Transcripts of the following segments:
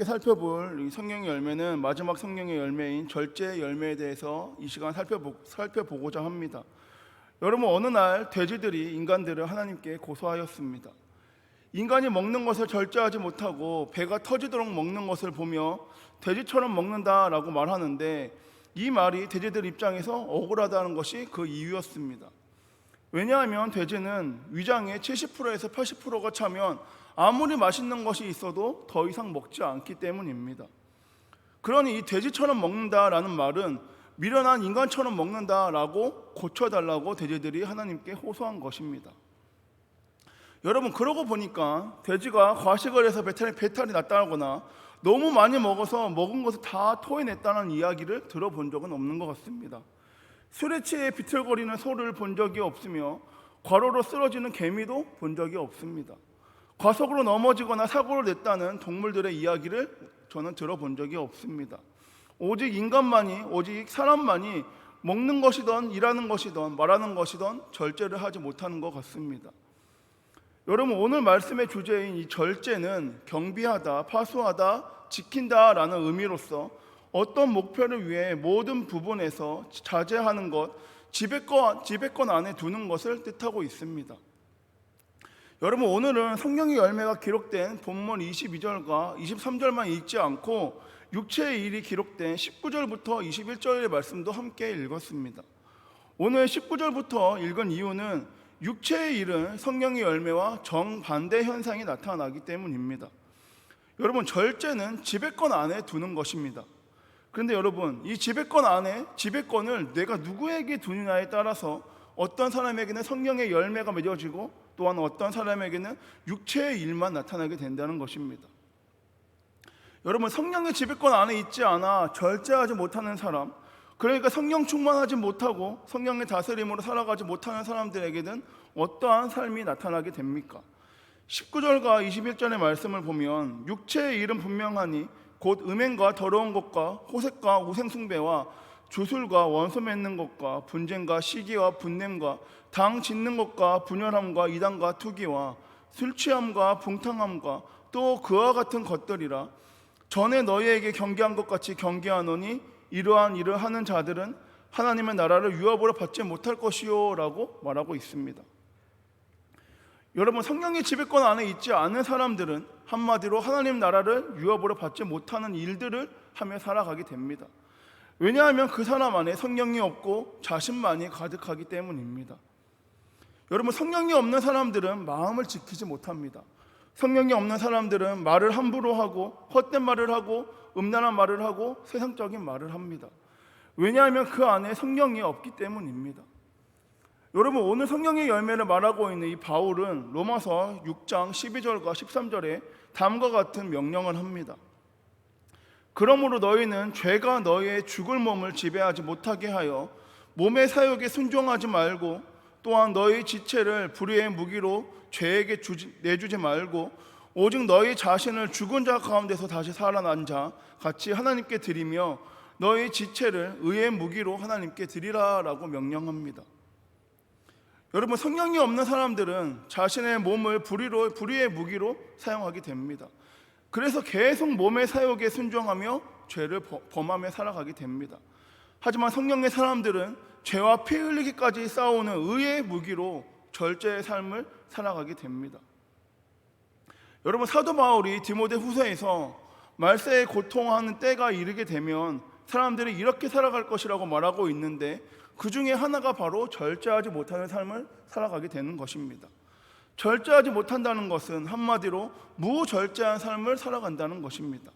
함께 살펴볼 이 성령의 열매는 마지막 성령의 열매인 절제 열매에 대해서 이 시간 살펴보, 살펴보고자 합니다. 여러분 어느 날 돼지들이 인간들을 하나님께 고소하였습니다. 인간이 먹는 것을 절제하지 못하고 배가 터지도록 먹는 것을 보며 돼지처럼 먹는다라고 말하는데 이 말이 돼지들 입장에서 억울하다는 것이 그 이유였습니다. 왜냐하면 돼지는 위장의 70%에서 80%가 차면 아무리 맛있는 것이 있어도 더 이상 먹지 않기 때문입니다. 그러니 이 돼지처럼 먹는다라는 말은 미련한 인간처럼 먹는다라고 고쳐달라고 돼지들이 하나님께 호소한 것입니다. 여러분 그러고 보니까 돼지가 과식을 해서 배탈이, 배탈이 났다거나 너무 많이 먹어서 먹은 것을 다 토해냈다는 이야기를 들어본 적은 없는 것 같습니다. 술에 취해 비틀거리는 소를 본 적이 없으며 과로로 쓰러지는 개미도 본 적이 없습니다. 과속으로 넘어지거나 사고를 냈다는 동물들의 이야기를 저는 들어본 적이 없습니다. 오직 인간만이 오직 사람만이 먹는 것이든 일하는 것이든 말하는 것이든 절제를 하지 못하는 것 같습니다. 여러분 오늘 말씀의 주제인 이 절제는 경비하다, 파수하다, 지킨다라는 의미로서 어떤 목표를 위해 모든 부분에서 자제하는 것, 지배권, 지배권 안에 두는 것을 뜻하고 있습니다. 여러분 오늘은 성령의 열매가 기록된 본문 22절과 23절만 읽지 않고 육체의 일이 기록된 19절부터 21절의 말씀도 함께 읽었습니다. 오늘 19절부터 읽은 이유는 육체의 일은 성령의 열매와 정반대 현상이 나타나기 때문입니다. 여러분 절제는 지배권 안에 두는 것입니다. 그런데 여러분 이 지배권 안에 지배권을 내가 누구에게 두느냐에 따라서 어떤 사람에게는 성령의 열매가 맺어지고 또한 어떤 사람에게는 육체의 일만 나타나게 된다는 것입니다. 여러분 성령의 지배권 안에 있지 않아 절제하지 못하는 사람 그러니까 성령 충만하지 못하고 성령의 다스림으로 살아가지 못하는 사람들에게는 어떠한 삶이 나타나게 됩니까? 19절과 21절의 말씀을 보면 육체의 일은 분명하니 곧 음행과 더러운 것과 호색과 우생숭배와 주술과 원수 맺는 것과 분쟁과 시기와 분냄과 당 짓는 것과 분열함과 이단과 투기와 술 취함과 붕탕함과 또 그와 같은 것들이라 전에 너희에게 경계한 것 같이 경계하노니 이러한 일을 하는 자들은 하나님의 나라를 유업으로 받지 못할 것이요라고 말하고 있습니다. 여러분 성령의 지배권 안에 있지 않은 사람들은 한마디로 하나님 나라를 유업으로 받지 못하는 일들을 하며 살아가게 됩니다. 왜냐하면 그 사람 안에 성령이 없고 자신만이 가득하기 때문입니다. 여러분 성령이 없는 사람들은 마음을 지키지 못합니다. 성령이 없는 사람들은 말을 함부로 하고 헛된 말을 하고 음란한 말을 하고 세상적인 말을 합니다. 왜냐하면 그 안에 성령이 없기 때문입니다. 여러분 오늘 성령의 열매를 말하고 있는 이 바울은 로마서 6장 12절과 13절에 다음과 같은 명령을 합니다. 그러므로 너희는 죄가 너희의 죽을 몸을 지배하지 못하게 하여 몸의 사욕에 순종하지 말고 또한 너희 지체를 불의의 무기로 죄에게 주지, 내주지 말고 오직 너희 자신을 죽은 자 가운데서 다시 살아난 자 같이 하나님께 드리며 너희 지체를 의의 무기로 하나님께 드리라라고 명령합니다. 여러분 성령이 없는 사람들은 자신의 몸을 불의로 불의의 무기로 사용하게 됩니다. 그래서 계속 몸의 사욕에 순종하며 죄를 범하며 살아가게 됩니다. 하지만 성령의 사람들은 죄와 피 흘리기까지 싸우는 의의 무기로 절제의 삶을 살아가게 됩니다. 여러분 사도 바울이 디모데 후서에서 말세에 고통하는 때가 이르게 되면 사람들이 이렇게 살아갈 것이라고 말하고 있는데 그 중에 하나가 바로 절제하지 못하는 삶을 살아가게 되는 것입니다. 절제하지 못한다는 것은 한마디로 무절제한 삶을 살아간다는 것입니다.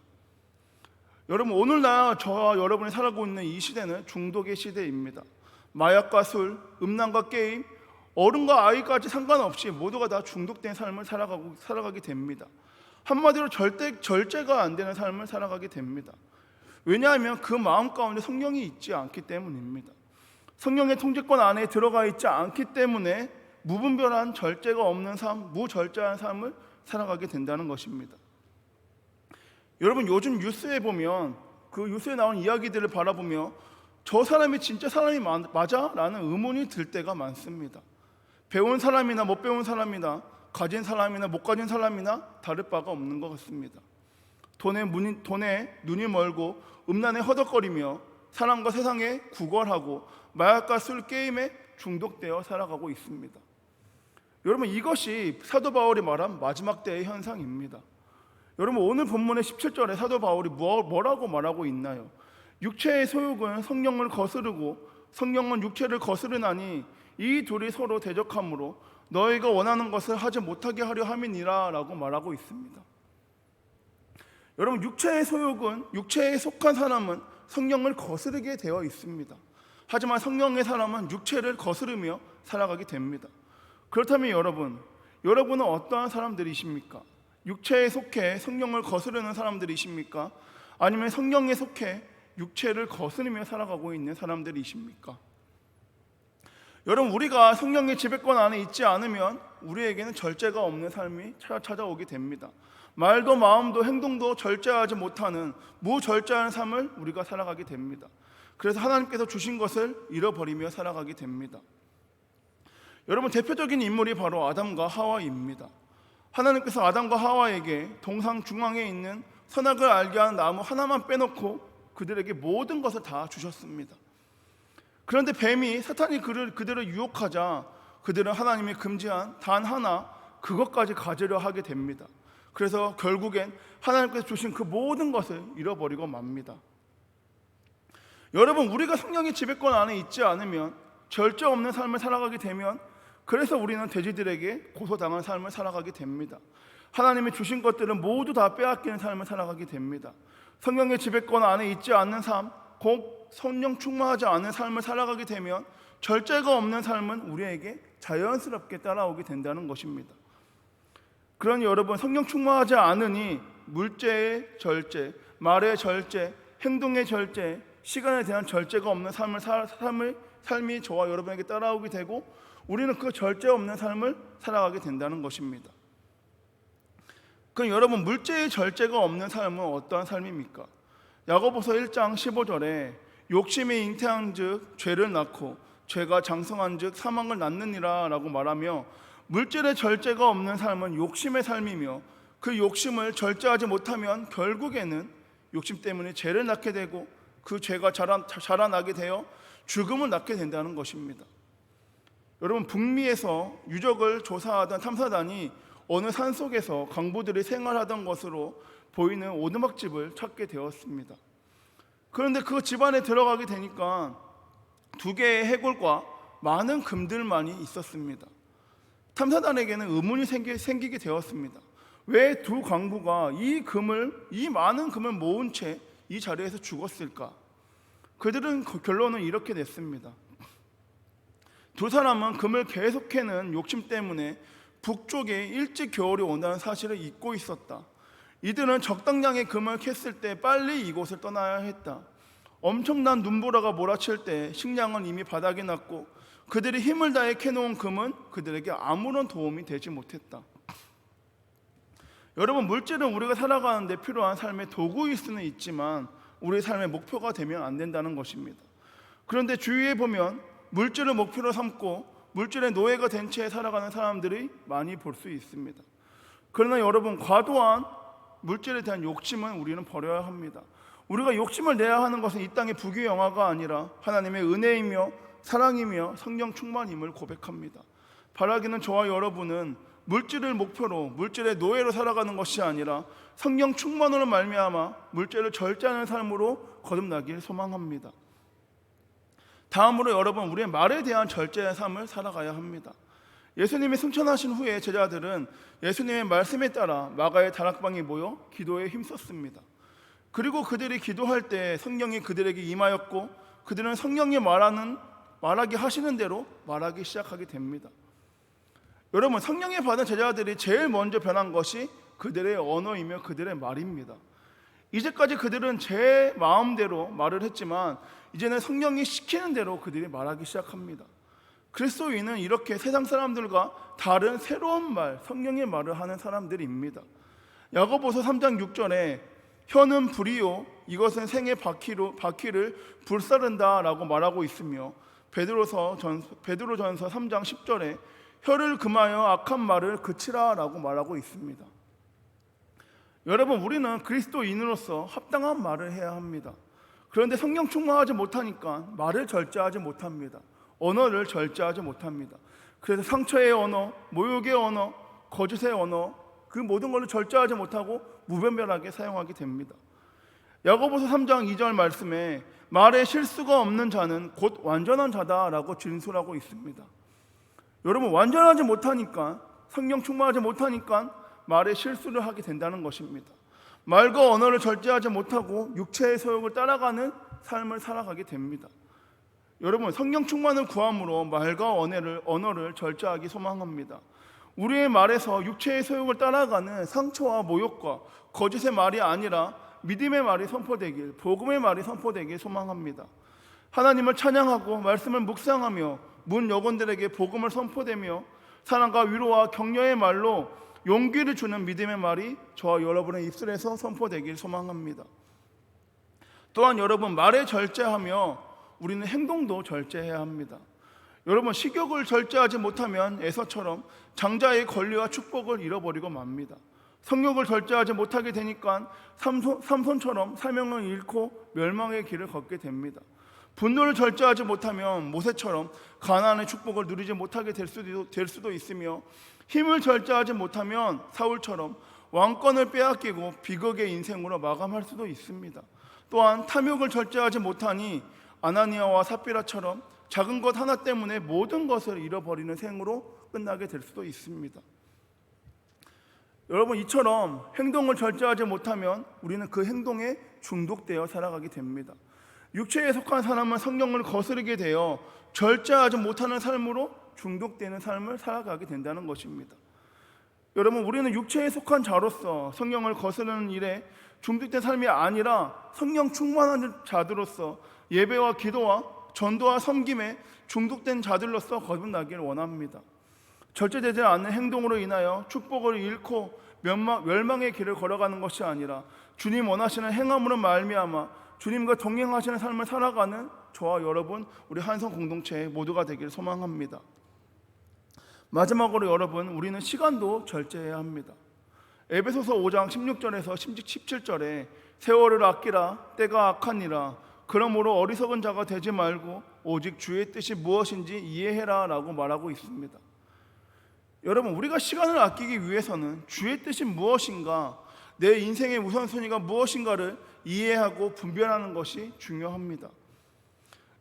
여러분 오늘날 저와 여러분이 살아가고 있는 이 시대는 중독의 시대입니다. 마약과 술, 음란과 게임, 어른과 아이까지 상관없이 모두가 다 중독된 삶을 살아가고 살아가게 됩니다. 한마디로 절대 절제가 안 되는 삶을 살아가게 됩니다. 왜냐하면 그 마음 가운데 성령이 있지 않기 때문입니다. 성령의 통제권 안에 들어가 있지 않기 때문에 무분별한 절제가 없는 삶, 무절제한 삶을 살아가게 된다는 것입니다. 여러분 요즘 뉴스에 보면 그 뉴스에 나온 이야기들을 바라보며 저 사람이 진짜 사람이 맞아? 라는 의문이 들 때가 많습니다. 배운 사람이나 못 배운 사람이나 가진 사람이나 못 가진 사람이나 다를 바가 없는 것 같습니다. 돈에, 문이, 돈에 눈이 멀고 음란에 허덕거리며 사람과 세상에 구걸하고 마약과 술 게임에 중독되어 살아가고 있습니다. 여러분 이것이 사도 바울이 말한 마지막 때의 현상입니다. 여러분 오늘 본문의 17절에 사도 바울이 뭐- 뭐라고 말하고 있나요? 육체의 소욕은 성령을 거스르고 성령은 육체를 거스르나니 이 둘이 서로 대적하므로 너희가 원하는 것을 하지 못하게 하려 함이니라라고 말하고 있습니다. 여러분 육체의 소욕은 육체에 속한 사람은 성령을 거스르게 되어 있습니다. 하지만 성령의 사람은 육체를 거스르며 살아가게 됩니다. 그렇다면 여러분, 여러분은 어떠한 사람들이십니까? 육체에 속해 성령을 거스르는 사람들이십니까? 아니면 성령에 속해 육체를 거스르며 살아가고 있는 사람들이십니까? 여러분 우리가 성령의 지배권 안에 있지 않으면 우리에게는 절제가 없는 삶이 찾아- 찾아오게 됩니다. 말도 마음도 행동도 절제하지 못하는 무절제한 삶을 우리가 살아가게 됩니다. 그래서 하나님께서 주신 것을 잃어버리며 살아가게 됩니다. 여러분 대표적인 인물이 바로 아담과 하와입니다. 하나님께서 아담과 하와에게 동상 중앙에 있는 선악을 알게 하는 나무 하나만 빼놓고 그들에게 모든 것을 다 주셨습니다. 그런데 뱀이 사탄이 그를 그들을 유혹하자 그들은 하나님이 금지한 단 하나 그것까지 가지려 하게 됩니다. 그래서 결국엔 하나님께서 주신 그 모든 것을 잃어버리고 맙니다. 여러분 우리가 성령의 지배권 안에 있지 않으면 절제 없는 삶을 살아가게 되면 그래서 우리는 돼지들에게 고소당한 삶을 살아가게 됩니다. 하나님이 주신 것들은 모두 다 빼앗기는 삶을 살아가게 됩니다. 성령의 지배권 안에 있지 않는 삶, 곧 성령 충만하지 않은 삶을 살아가게 되면 절제가 없는 삶은 우리에게 자연스럽게 따라오게 된다는 것입니다. 그러니 여러분 성령 충만하지 않으니 물제의 절제, 말의 절제, 행동의 절제, 시간에 대한 절제가 없는 삶을 살, 삶을 삶이 저와 여러분에게 따라오게 되고 우리는 그 절제 없는 삶을 살아가게 된다는 것입니다. 그럼 여러분 물제의 절제가 없는 삶은 어떠한 삶입니까? 야고보서 1장 15절에 욕심이 잉태한즉 죄를 낳고 죄가 장성한즉 사망을 낳느니라라고 말하며 물질의 절제가 없는 삶은 욕심의 삶이며 그 욕심을 절제하지 못하면 결국에는 욕심 때문에 죄를 낳게 되고 그 죄가 자라, 자라나게 되어 죽음을 낳게 된다는 것입니다. 여러분 북미에서 유적을 조사하던 탐사단이 어느 산 속에서 강부들이 생활하던 것으로 보이는 오두막집을 찾게 되었습니다. 그런데 그 집안에 들어가게 되니까 두 개의 해골과 많은 금들만이 있었습니다. 탐사단에게는 의문이 생기, 생기게 되었습니다. 왜두 강부가 이 금을 이 많은 금을 모은 채 이 자리에서 죽었을까? 그들은 그 결론은 이렇게 냈습니다. 두 사람은 금을 계속 캐는 욕심 때문에 북쪽에 일찍 겨울이 온다는 사실을 잊고 있었다. 이들은 적당량의 금을 캤을 때 빨리 이곳을 떠나야 했다. 엄청난 눈보라가 몰아칠 때 식량은 이미 바닥에 났고 그들이 힘을 다해 캐놓은 금은 그들에게 아무런 도움이 되지 못했다. 여러분 물질은 우리가 살아가는데 필요한 삶의 도구일 수는 있지만 우리 삶의 목표가 되면 안 된다는 것입니다. 그런데 주위에 보면 물질을 목표로 삼고 물질의 노예가 된 채 살아가는 사람들이 많이 볼 수 있습니다. 그러나 여러분 과도한 물질에 대한 욕심은 우리는 버려야 합니다. 우리가 욕심을 내야 하는 것은 이 땅의 부귀 영화가 아니라 하나님의 은혜이며 사랑이며 성령 충만임을 고백합니다. 바라기는 저와 여러분은 물질을 목표로 물질의 노예로 살아가는 것이 아니라 성령 충만으로 말미암아 물질을 절제하는 삶으로 거듭나길 소망합니다. 다음으로 여러분 우리의 말에 대한 절제의 삶을 살아가야 합니다. 예수님이 승천하신 후에 제자들은 예수님의 말씀에 따라 마가의 다락방에 모여 기도에 힘썼습니다. 그리고 그들이 기도할 때 성령이 그들에게 임하였고 그들은 성령이 말하는 말하게 하시는 대로 말하기 시작하게 됩니다. 여러분 성령이 받은 제자들이 제일 먼저 변한 것이 그들의 언어이며 그들의 말입니다. 이제까지 그들은 제 마음대로 말을 했지만 이제는 성령이 시키는 대로 그들이 말하기 시작합니다. 그리스도인은 이렇게 세상 사람들과 다른 새로운 말, 성령의 말을 하는 사람들입니다. 야고보서 3장 6절에 혀는 불이요 이것은 생의 바퀴로 바퀴를 불사른다라고 말하고 있으며 베드로서 전 베드로전서 3장 10절에 혀를 금하여 악한 말을 그치라라고 말하고 있습니다. 여러분 우리는 그리스도인으로서 합당한 말을 해야 합니다. 그런데 성령 충만하지 못하니까 말을 절제하지 못합니다. 언어를 절제하지 못합니다. 그래서 상처의 언어, 모욕의 언어, 거짓의 언어 그 모든 걸로 절제하지 못하고 무변별하게 사용하게 됩니다. 야고보서 3장 2절 말씀에 말에 실수가 없는 자는 곧 완전한 자다라고 진술하고 있습니다. 여러분 완전하지 못하니까 성령 충만하지 못하니까 말에 실수를 하게 된다는 것입니다. 말과 언어를 절제하지 못하고 육체의 소욕을 따라가는 삶을 살아가게 됩니다. 여러분 성령 충만을 구함으로 말과 언어를 언어를 절제하기 소망합니다. 우리의 말에서 육체의 소욕을 따라가는 상처와 모욕과 거짓의 말이 아니라 믿음의 말이 선포되길 복음의 말이 선포되길 소망합니다. 하나님을 찬양하고 말씀을 묵상하며 문 여건들에게 복음을 선포되며 사랑과 위로와 격려의 말로 용기를 주는 믿음의 말이 저와 여러분의 입술에서 선포되길 소망합니다. 또한 여러분 말에 절제하며 우리는 행동도 절제해야 합니다. 여러분 식욕을 절제하지 못하면 에서처럼 장자의 권리와 축복을 잃어버리고 맙니다. 성욕을 절제하지 못하게 되니까 삼손, 삼손처럼 사명을 잃고 멸망의 길을 걷게 됩니다. 분노를 절제하지 못하면 모세처럼 가나안의 축복을 누리지 못하게 될 수도, 될 수도 있으며 힘을 절제하지 못하면 사울처럼 왕권을 빼앗기고 비극의 인생으로 마감할 수도 있습니다. 또한 탐욕을 절제하지 못하니 아나니아와 삽비라처럼 작은 것 하나 때문에 모든 것을 잃어버리는 생으로 끝나게 될 수도 있습니다. 여러분 이처럼 행동을 절제하지 못하면 우리는 그 행동에 중독되어 살아가게 됩니다. 육체에 속한 사람은 성령을 거스르게 되어 절제하지 못하는 삶으로 중독되는 삶을 살아가게 된다는 것입니다. 여러분 우리는 육체에 속한 자로서 성령을 거스르는 일에 중독된 삶이 아니라 성령 충만한 자들로서 예배와 기도와 전도와 섬김에 중독된 자들로서 거듭나기를 원합니다. 절제되지 않는 행동으로 인하여 축복을 잃고 멸망, 멸망의 길을 걸어가는 것이 아니라 주님 원하시는 행함으로 말미암아 주님과 동행하시는 삶을 살아가는 저와 여러분 우리 한성 공동체 모두가 되길 소망합니다. 마지막으로 여러분 우리는 시간도 절제해야 합니다. 에베소서 5장 16절에서 17절에 세월을 아끼라 때가 악하니라 그러므로 어리석은 자가 되지 말고 오직 주의 뜻이 무엇인지 이해해라라고 말하고 있습니다. 여러분 우리가 시간을 아끼기 위해서는 주의 뜻이 무엇인가 내 인생의 우선순위가 무엇인가를 이해하고 분별하는 것이 중요합니다.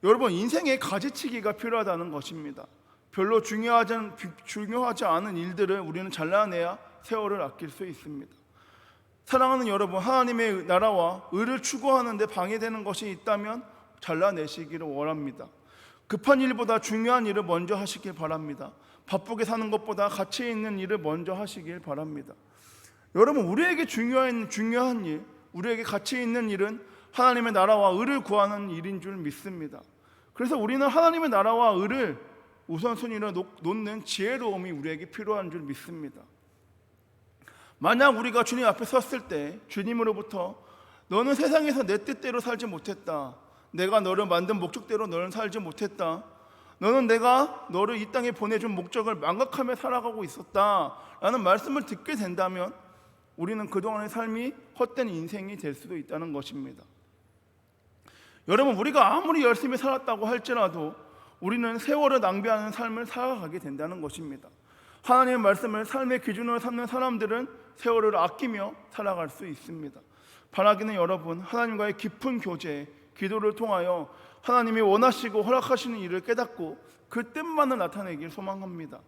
여러분 인생의 가지치기가 필요하다는 것입니다. 별로 중요하지, 중요하지 않은 일들을 우리는 잘라내야 세월을 아낄 수 있습니다. 사랑하는 여러분, 하나님의 나라와 의를 추구하는데 방해되는 것이 있다면 잘라내시기를 원합니다. 급한 일보다 중요한 일을 먼저 하시길 바랍니다. 바쁘게 사는 것보다 가치 있는 일을 먼저 하시길 바랍니다. 여러분, 우리에게 중요한 중요한 일, 우리에게 가치 있는 일은 하나님의 나라와 의를 구하는 일인 줄 믿습니다. 그래서 우리는 하나님의 나라와 의를 우선순위로 놓는 지혜로움이 우리에게 필요한 줄 믿습니다. 만약 우리가 주님 앞에 섰을 때 주님으로부터 너는 세상에서 내 뜻대로 살지 못했다. 내가 너를 만든 목적대로 너는 살지 못했다. 너는 내가 너를 이 땅에 보내준 목적을 망각하며 살아가고 있었다. 라는 말씀을 듣게 된다면 우리는 그동안의 삶이 헛된 인생이 될 수도 있다는 것입니다. 여러분, 우리가 아무리 열심히 살았다고 할지라도 우리는 세월을 낭비하는 삶을 살아가게 된다는 것입니다. 하나님의 말씀을 삶의 기준으로 삼는 사람들은 세월을 아끼며 살아갈 수 있습니다. 바라기는 여러분, 하나님과의 깊은 교제, 기도를 통하여 하나님이 원하시고 허락하시는 일을 깨닫고 그 뜻만을 나타내길 소망합니다.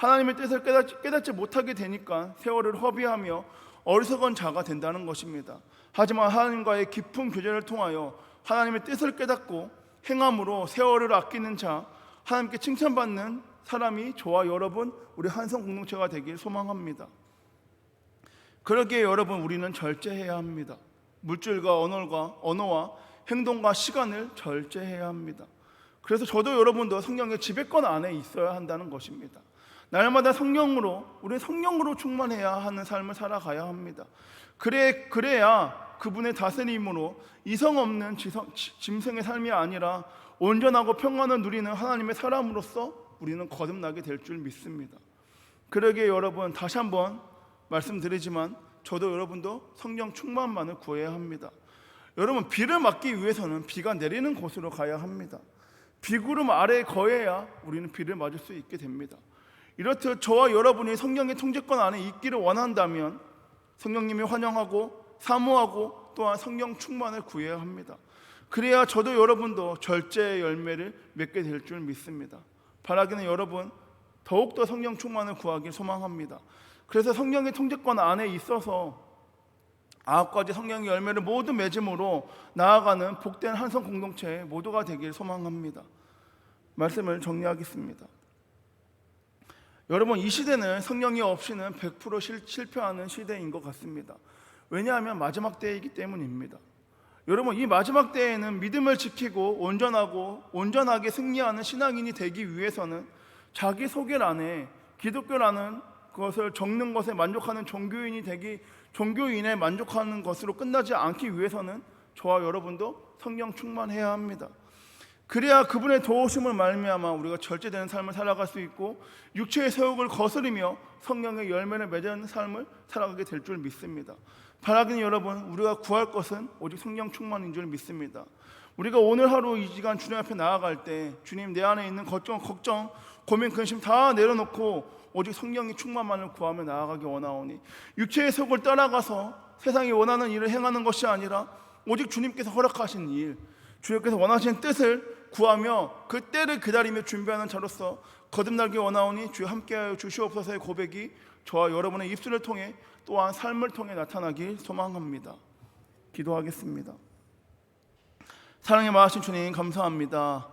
하나님의 뜻을 깨닫지, 깨닫지 못하게 되니까 세월을 허비하며 어리석은 자가 된다는 것입니다. 하지만 하나님과의 깊은 교제를 통하여 하나님의 뜻을 깨닫고 행함으로 세월을 아끼는 자, 하나님께 칭찬받는 사람이 저와 여러분, 우리 한성 공동체가 되길 소망합니다. 그러기에 여러분, 우리는 절제해야 합니다. 물질과 언어가 언어와 행동과 시간을 절제해야 합니다. 그래서 저도 여러분도 성령의 지배권 안에 있어야 한다는 것입니다. 날마다 성령으로 우리 성령으로 충만해야 하는 삶을 살아가야 합니다. 그래 그래야 그분의 다스림으로 이성 없는 지성, 짐승의 삶이 아니라 온전하고 평안을 누리는 하나님의 사람으로서 우리는 거듭나게 될 줄 믿습니다. 그러기에 여러분 다시 한번 말씀드리지만 저도 여러분도 성령 충만만을 구해야 합니다. 여러분 비를 막기 위해서는 비가 내리는 곳으로 가야 합니다. 비구름 아래에 거해야 우리는 비를 맞을 수 있게 됩니다. 이렇듯 저와 여러분이 성령의 통제권 안에 있기를 원한다면 성령님이 환영하고 사모하고 또한 성령 충만을 구해야 합니다. 그래야 저도 여러분도 절제의 열매를 맺게 될 줄 믿습니다. 바라기는 여러분 더욱더 성령 충만을 구하길 소망합니다. 그래서 성령의 통제권 안에 있어서 아홉 가지 성령의 열매를 모두 맺음으로 나아가는 복된 한성 공동체 모두가 되길 소망합니다. 말씀을 정리하겠습니다. 여러분 이 시대는 성령이 없이는 100% 실, 실패하는 시대인 것 같습니다. 왜냐하면 마지막 때이기 때문입니다. 여러분 이 마지막 때에는 믿음을 지키고 온전하고 온전하게 승리하는 신앙인이 되기 위해서는 자기 소개란에 기독교라는 그것을 적는 것에 만족하는 종교인이 되기 종교인에 만족하는 것으로 끝나지 않기 위해서는 저와 여러분도 성령 충만해야 합니다. 그래야 그분의 도우심을 말미암아 우리가 절제되는 삶을 살아갈 수 있고 육체의 세욕을 거스르며 성령의 열매를 맺는 삶을 살아가게 될 줄 믿습니다. 바라기는 여러분 우리가 구할 것은 오직 성령 충만인 줄 믿습니다. 우리가 오늘 하루 이 시간 주님 앞에 나아갈 때 주님 내 안에 있는 걱정, 걱정, 고민, 근심 다 내려놓고 오직 성령의 충만만을 구하며 나아가기 원하오니 육체의 속을 따라가서 세상이 원하는 일을 행하는 것이 아니라 오직 주님께서 허락하신 일, 주님께서 원하시는 뜻을 구하며 그 때를 기다리며 준비하는 자로서 거듭나기 원하오니 주여 함께하여 주시옵소서의 고백이 저와 여러분의 입술을 통해 또한 삶을 통해 나타나길 소망합니다. 기도하겠습니다. 사랑의 마하신 주님 감사합니다.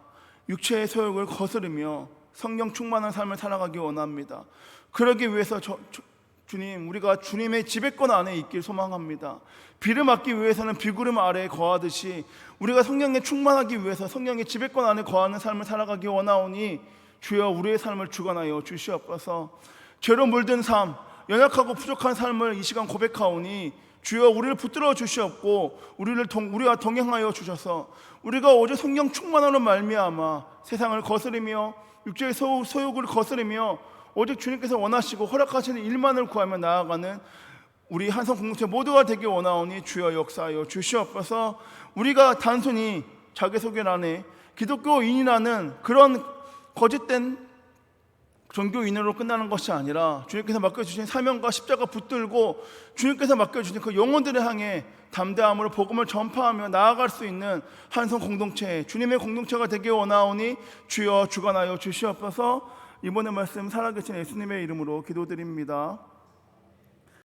육체의 소욕을 거스르며 성령 충만한 삶을 살아가기 원합니다. 그러기 위해서 저, 주, 주님 우리가 주님의 지배권 안에 있길 소망합니다. 비를 막기 위해서는 비구름 아래에 거하듯이 우리가 성령에 충만하기 위해서 성령의 지배권 안에 거하는 삶을 살아가기 원하오니 주여 우리의 삶을 주관하여 주시옵소서. 죄로 물든 삶, 연약하고 부족한 삶을 이 시간 고백하오니 주여 우리를 붙들어 주시옵고 우리를 동, 우리와 동행하여 주셔서 우리가 오직 성령 충만함으로 말미암아 세상을 거스르며 육체의 소, 소욕을 거스르며 오직 주님께서 원하시고 허락하시는 일만을 구하며 나아가는 우리 한성 공동체 모두가 되기 원하오니 주여 역사하여 주시옵소서. 우리가 단순히 자기소개란에 기독교인이라는 그런 거짓된 종교인으로 끝나는 것이 아니라 주님께서 맡겨주신 사명과 십자가 붙들고 주님께서 맡겨주신 그 영혼들을 향해 담대함으로 복음을 전파하며 나아갈 수 있는 한성 공동체 주님의 공동체가 되기 원하오니 주여 주관하여 주시옵소서 이번의 말씀 살아계신 예수님의 이름으로 기도드립니다.